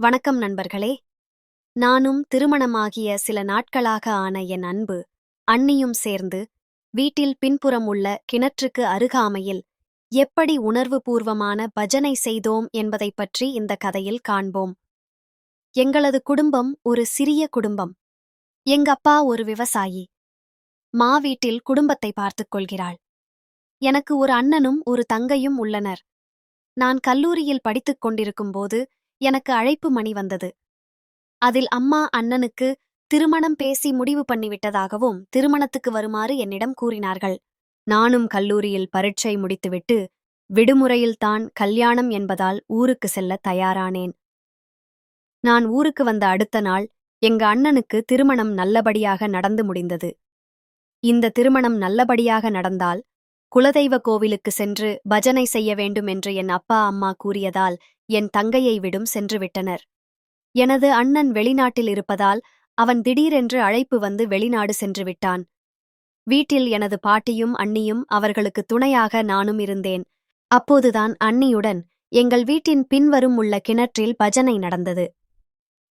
வணக்கம் நண்பர்களே. நானும் திருமணமாகிய சில நாட்களாக ஆன என் அன்பு அண்ணியும் சேர்ந்து வீட்டில் பின்புறம் உள்ள கிணற்றுக்கு அருகாமையில் எப்படி உணர்வுபூர்வமான பஜனை செய்தோம் என்பதைப் பற்றி இந்த கதையில் காண்போம். எங்களது குடும்பம் ஒரு சிறிய குடும்பம். எங்கப்பா ஒரு விவசாயி. மா வீட்டில் குடும்பத்தை பார்த்துக் கொள்கிறாள். எனக்கு ஒரு அண்ணனும் ஒரு தங்கையும் உள்ளனர். நான் கல்லூரியில் படித்துக் கொண்டிருக்கும்போது எனக்கு அழைப்பு மணி வந்தது. அதில் அம்மா அண்ணனுக்கு திருமணம் பேசி முடிவு பண்ணிவிட்டதாகவும் திருமணத்துக்கு வருமாறு என்னிடம் கூறினார்கள். நானும் கல்லூரியில் பரீட்சை முடித்துவிட்டு விடுமுறையில்தான் கல்யாணம் என்பதால் ஊருக்கு செல்ல தயாரானேன். நான் ஊருக்கு வந்த அடுத்த நாள் எங்க அண்ணனுக்கு திருமணம் நல்லபடியாக நடந்து முடிந்தது. இந்த திருமணம் நல்லபடியாக நடந்தால் குலதெய்வ கோவிலுக்கு சென்று பஜனை செய்ய வேண்டும் என்று என் அப்பா அம்மா கூறியதால் என் தங்கையை விடும் சென்றுவிட்டனர் எனது அண்ணன் வெளிநாட்டில் இருப்பதால் அவன் திடீரென்று அழைப்பு வந்து வெளிநாடு சென்று விட்டான். வீட்டில் எனது பாட்டியும் அண்ணியும் அவர்களுக்கு துணையாக நானும் இருந்தேன். அப்போதுதான் அண்ணியுடன் எங்கள் வீட்டின் பின்வரும் உள்ள கிணற்றில் பஜனை நடந்தது.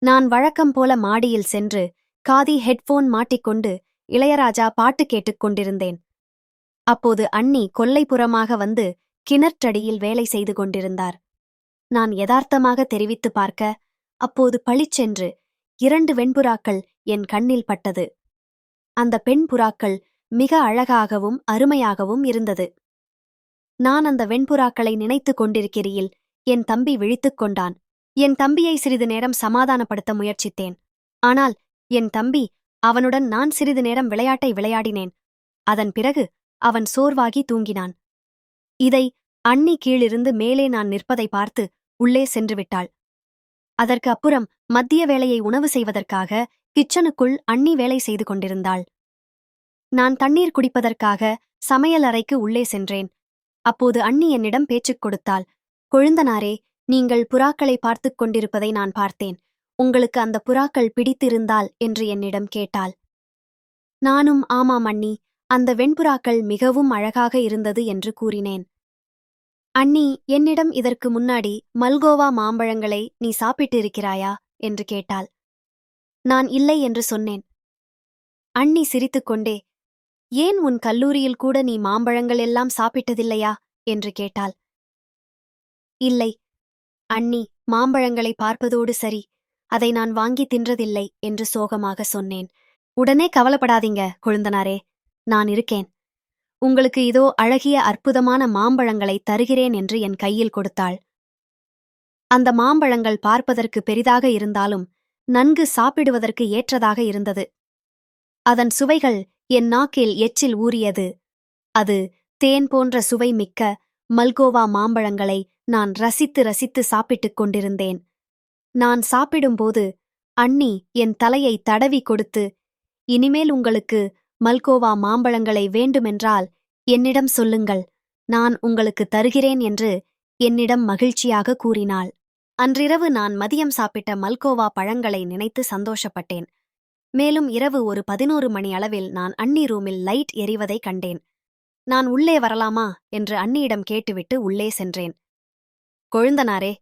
நான் வழக்கம் போல மாடியில் சென்று காதி ஹெட்போன் மாட்டிக்கொண்டு இளையராஜா பாட்டு கேட்டுக் கொண்டிருந்தேன். அப்போது அண்ணி கொல்லைப்புறமாக வந்து கிணற்றடியில் வேலை செய்து கொண்டிருந்தார். நான் யதார்த்தமாக தெரிவித்து பார்க்க அப்போது பளிச்சென்று இரண்டு வெண்புறாக்கள் என் கண்ணில் பட்டது. அந்த பெண் புறாக்கள் மிக அழகாகவும் அருமையாகவும் இருந்தது. நான் அந்த வெண்புறாக்களை நினைத்துக் கொண்டிருக்கையில் என் தம்பி விழித்துக் கொண்டான். என் தம்பியை சிறிது நேரம் சமாதானப்படுத்த முயற்சித்தேன். ஆனால் என் தம்பி அவனுடன் நான் சிறிது நேரம் விளையாட்டை விளையாடினேன். அதன் பிறகு அவன் சோர்வாகி தூங்கினான். இதை அண்ணி கீழிருந்து மேலே நான் நிற்பதை பார்த்து உள்ளே சென்று விட்டாள். அதற்கு அப்புறம் மத்திய வேளையை உணவு செய்வதற்காக கிச்சனுக்குள் அண்ணி வேலை செய்து கொண்டிருந்தாள். நான் தண்ணீர் குடிப்பதற்காக சமையல் அறைக்கு உள்ளே சென்றேன். அப்போது அண்ணி என்னிடம் பேச்சுக் கொடுத்தாள். கொழுந்தனாரே நீங்கள் புறாக்களை பார்த்துக் கொண்டிருப்பதை நான் பார்த்தேன். உங்களுக்கு அந்த புறாக்கள் பிடித்திருந்தால் என்று என்னிடம் கேட்டாள். நானும் ஆமாம் அண்ணி அந்த வெண்புறாக்கள் மிகவும் அழகாக இருந்தது என்று கூறினேன். அண்ணி என்னிடம் இதற்கு முன்னாடி மல்கோவா மாம்பழங்களை நீ சாப்பிட்டிருக்கிறாயா? என்று கேட்டாள். நான் இல்லை என்று சொன்னேன். அண்ணி சிரித்துக்கொண்டே ஏன் உன் கல்லூரியில் கூட நீ மாம்பழங்கள் எல்லாம் சாப்பிட்டதில்லையா? என்று கேட்டாள். இல்லை அண்ணி மாம்பழங்களை பார்ப்பதோடு சரி அதை நான் வாங்கி தின்றதில்லை என்று சோகமாக சொன்னேன். உடனே கவலைப்படாதீங்க கொழுந்தனாரே நான் இருக்கேன். உங்களுக்கு இதோ அழகிய அற்புதமான மாம்பழங்களை தருகிறேன் என்று என் கையில் கொடுத்தாள். அந்த மாம்பழங்கள் பார்ப்பதற்கு பெரிதாக இருந்தாலும் நன்கு சாப்பிடுவதற்கு ஏற்றதாக இருந்தது. அதன் சுவைகள் என் நாக்கில் எச்சில் ஊறியது. அது தேன் போன்ற சுவை மிக்க மல்கோவா மாம்பழங்களை நான் ரசித்து ரசித்து சாப்பிட்டுக் கொண்டிருந்தேன். நான் சாப்பிடும்போது அண்ணி என் தலையை தடவி கொடுத்து இனிமேல் உங்களுக்கு மல்கோவா மாம்பழங்களை வேண்டுமென்றால் என்னிடம் சொல்லுங்கள். நான் உங்களுக்கு தருகிறேன் என்று என்னிடம் மகிழ்ச்சியாக கூறினாள். அன்றிரவு நான் மதியம் சாப்பிட்ட மல்கோவா பழங்களை நினைத்து சந்தோஷப்பட்டேன். மேலும் இரவு ஒரு பதினோரு மணி அளவில் நான் அண்ணி ரூமில் லைட் எரிவதைக் கண்டேன். நான் உள்ளே வரலாமா? என்று அண்ணியிடம் கேட்டுவிட்டு உள்ளே சென்றேன். கொழுந்தனாரே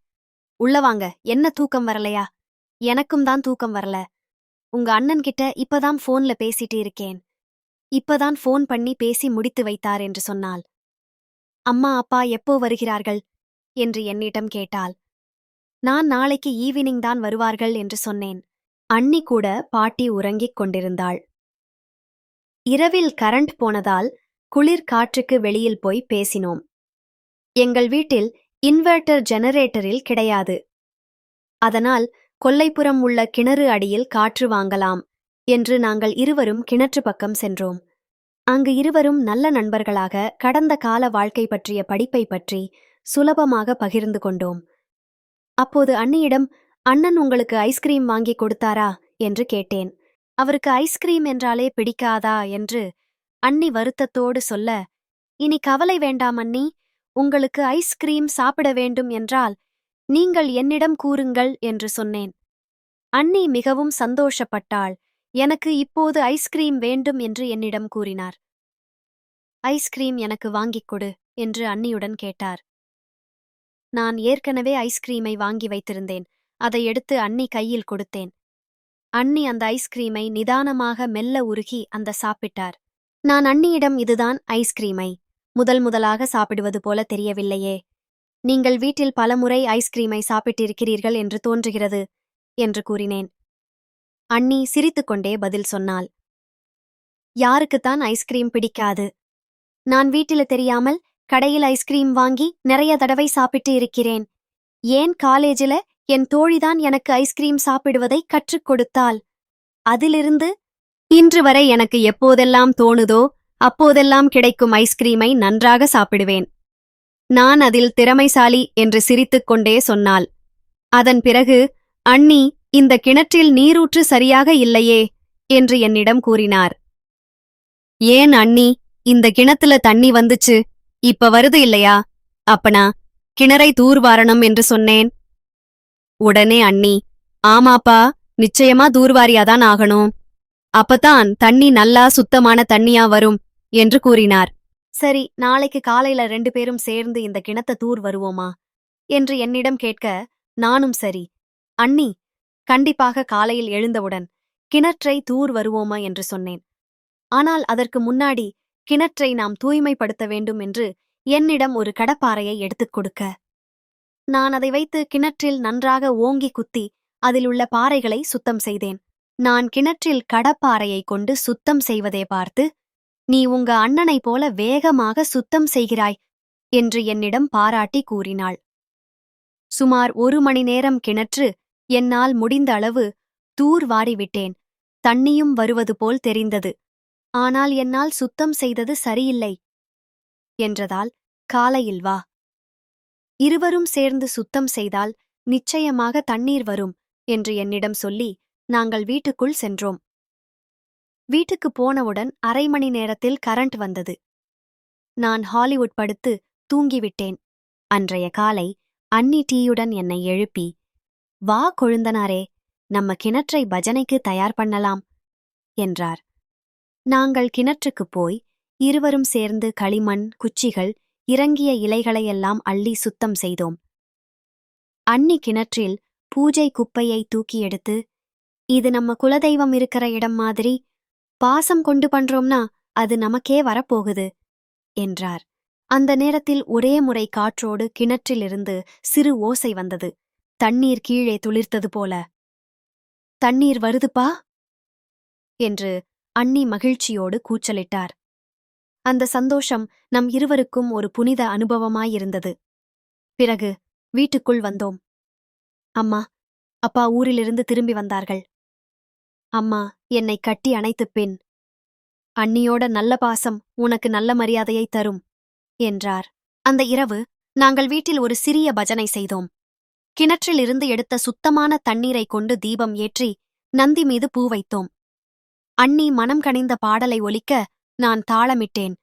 உள்ள வாங்க. என்ன தூக்கம் வரலையா? எனக்கும் தான் தூக்கம் வரல. உங்க அண்ணன் கிட்ட இப்பதான் போன்ல பேசிட்டு இருக்கேன். இப்பதான் ஃபோன் பண்ணி பேசி முடித்து வைத்தார் என்று சொன்னாள். அம்மா அப்பா எப்போ வருகிறார்கள்? என்று என்னிடம் கேட்டாள். நான் நாளைக்கு ஈவினிங் தான் வருவார்கள் என்று சொன்னேன். அண்ணி கூட பாட்டி உறங்கிக் கொண்டிருந்தாள். இரவில் கரண்ட் போனதால் குளிர் காற்றுக்கு வெளியில் போய் பேசினோம். எங்கள் வீட்டில் இன்வெர்ட்டர் ஜெனரேட்டரில் கிடையாது. அதனால் கொல்லைப்புறம் உள்ள கிணறு அடியில் காற்று வாங்கலாம் என்று நாங்கள் இருவரும் கிணற்று பக்கம் சென்றோம். அங்கு இருவரும் நல்ல நண்பர்களாக கடந்த கால வாழ்க்கை பற்றிய படிப்பை பற்றி சுலபமாக பகிர்ந்து கொண்டோம். அப்போது அண்ணியிடம் அண்ணன் உங்களுக்கு ஐஸ்கிரீம் வாங்கி கொடுத்தாரா? என்று கேட்டேன். அவருக்கு ஐஸ்கிரீம் என்றாலே பிடிக்காதா? என்று அண்ணி வருத்தத்தோடு சொல்ல இனி கவலை வேண்டாம் அண்ணி உங்களுக்கு ஐஸ்கிரீம் சாப்பிட வேண்டும் என்றால் நீங்கள் என்னிடம் கூறுங்கள் என்று சொன்னேன். அண்ணி மிகவும் சந்தோஷப்பட்டாள். எனக்கு இப்போது ஐஸ்கிரீம் வேண்டும் என்று என்னிடம் கூறினார். ஐஸ்கிரீம் எனக்கு வாங்கிக் கொடு என்று அண்ணியுடன் கேட்டார். நான் ஏற்கனவே ஐஸ்கிரீமை வாங்கி வைத்திருந்தேன். அதை எடுத்து அண்ணி கையில் கொடுத்தேன். அண்ணி அந்த ஐஸ்கிரீமை நிதானமாக மெல்ல உருகி அந்த சாப்பிட்டார். நான் அண்ணியிடம் இதுதான் ஐஸ்கிரீமை முதல் முதலாக சாப்பிடுவது போல தெரியவில்லையே. நீங்கள் வீட்டில் பலமுறை ஐஸ்கிரீமை சாப்பிட்டிருக்கிறீர்கள் என்று தோன்றுகிறது என்று கூறினேன். அண்ணி சிரித்துக்கொண்டே பதில் சொன்னாள். யாருக்குத்தான் ஐஸ்கிரீம் பிடிக்காது. நான் வீட்டில தெரியாமல் கடையில் ஐஸ்கிரீம் வாங்கி நிறைய தடவை சாப்பிட்டு இருக்கிறேன். ஏன் காலேஜில என் தோழிதான் எனக்கு ஐஸ்கிரீம் சாப்பிடுவதை கற்றுக் கொடுத்தாள். அதிலிருந்து இன்று வரை எனக்கு எப்போதெல்லாம் தோணுதோ அப்போதெல்லாம் கிடைக்கும் ஐஸ்கிரீமை நன்றாக சாப்பிடுவேன். நான் அதில் திறமைசாலி என்று சிரித்துக்கொண்டே சொன்னாள். அதன் பிறகு அண்ணி இந்த கிணற்றில் நீரூற்று சரியாக இல்லையே என்று என்னிடம் கூறினார். ஏன் அண்ணி இந்த கிணத்துல தண்ணி வந்துச்சு இப்ப வருது இல்லையா? அப்பனா கிணறை தூர்வாரணும் என்று சொன்னேன். உடனே அண்ணி ஆமாப்பா நிச்சயமா தூர்வாரியாதான் ஆகணும். அப்பதான் தண்ணி நல்லா சுத்தமான தண்ணியா வரும் என்று கூறினார். சரி நாளைக்கு காலையில ரெண்டு பேரும் சேர்ந்து இந்த கிணத்த தூர் வருவோமா? என்று என்னிடம் கேட்க நானும் சரி. அண்ணி கண்டிப்பாக காலையில் எழுந்தவுடன் கிணற்றை தூர் வருவோமா? என்று சொன்னேன். ஆனால் அதற்கு முன்னாடி கிணற்றை நாம் தூய்மைப்படுத்த வேண்டும் என்று என்னிடம் ஒரு கடப்பாறையை எடுத்துக் கொடுக்க. நான் அதை வைத்து கிணற்றில் நன்றாக ஓங்கி குத்தி அதில் உள்ள பாறைகளை சுத்தம் செய்தேன். நான் கிணற்றில் கடப்பாறையை கொண்டு சுத்தம் செய்வதை பார்த்து நீ உங்க அண்ணனைப் போல வேகமாக சுத்தம் செய்கிறாய் என்று என்னிடம் பாராட்டி கூறினாள். சுமார் ஒரு மணி நேரம் கிணற்று என்னால் முடிந்த அளவு தூர் வாரிவிட்டேன் தண்ணியும் வருவது போல் தெரிந்தது. ஆனால் என்னால் சுத்தம் செய்தது சரியில்லை என்றதால் காலையில் வா. இருவரும் சேர்ந்து சுத்தம் செய்தால் நிச்சயமாக தண்ணீர் வரும் என்று என்னிடம் சொல்லி நாங்கள் வீட்டுக்குள் சென்றோம். வீட்டுக்கு போனவுடன் அரை மணி நேரத்தில் கரண்ட் வந்தது. நான் ஹாலிவுட் படுத்து தூங்கிவிட்டேன். அன்றைய காலை அன்னி டீயுடன் என்னை எழுப்பி வா கொழுந்தனாரே நம்ம கிணற்றை பஜனைக்கு தயார் பண்ணலாம் என்றார். நாங்கள் கிணற்றுக்குப் போய் இருவரும் சேர்ந்து களிமண் குச்சிகள் இறங்கிய இலைகளையெல்லாம் அள்ளி சுத்தம் செய்தோம். அன்னி கிணற்றில் பூஜை குப்பையை தூக்கி எடுத்து இது நம்ம குலதெய்வம் இருக்கிற இடம் மாதிரி பாசம் கொண்டு பண்றோம்னா அது நமக்கே வரப்போகுது என்றார். அந்த நேரத்தில் ஒரே முறை காற்றோடு கிணற்றிலிருந்து சிறு ஓசை வந்தது. தண்ணீர் கீழே துளிர்த்தது போல. தண்ணீர் வருதுப்பா? என்று அண்ணி மகிழ்ச்சியோடு கூச்சலிட்டார். அந்த சந்தோஷம் நம் இருவருக்கும் ஒரு புனித அனுபவமாயிருந்தது. பிறகு வீட்டுக்குள் வந்தோம். அம்மா அப்பா ஊரிலிருந்து திரும்பி வந்தார்கள். அம்மா என்னை கட்டி அணைத்துப் பின் அண்ணியோட நல்ல பாசம் உனக்கு நல்ல மரியாதையை தரும் என்றார். அந்த இரவு நாங்கள் வீட்டில் ஒரு சிறிய பஜனை செய்தோம். கிணற்றிலிருந்து எடுத்த சுத்தமான தண்ணீரைக் கொண்டு தீபம் ஏற்றி நந்தி மீது பூ வைத்தோம். அண்ணி மனம் கனிந்த பாடலை ஒலிக்க நான் தாளமிட்டேன்.